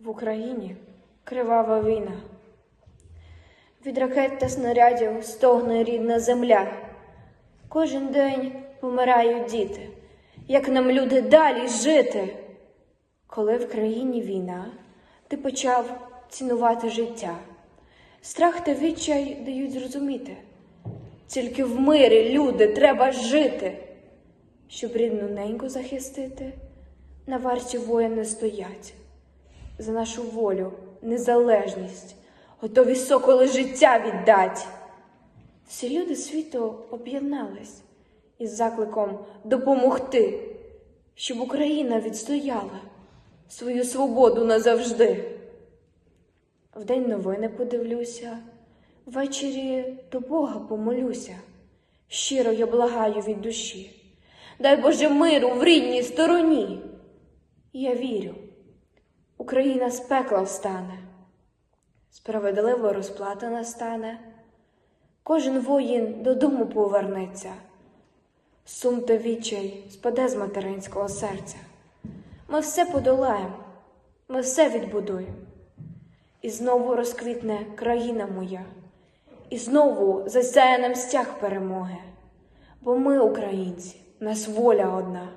В Україні кривава війна. Від ракет та снарядів стогне рідна земля. Кожен день помирають діти. Як нам люди далі жити? Коли в країні війна, ти почав цінувати життя. Страх та відчай дають зрозуміти. Тільки в мирі, люди, треба жити. Щоб рідну неньку захистити, на варті воїни стоять. За нашу волю, незалежність, готові соколи життя віддать. Всі люди світу об'єднались із закликом допомогти, щоб Україна відстояла свою свободу назавжди. Вдень новини подивлюся, ввечері до Бога помолюся. Щиро я благаю від душі. Дай Боже миру в рідній стороні. Я вірю, Україна з пекла встане, справедлива розплата настане, кожен воїн додому повернеться, сум та відчай спаде з материнського серця. Ми все подолаємо, ми все відбудуємо. І знову розквітне країна моя, і знову засяє нам стяг перемоги. Бо ми, українці, нас воля одна.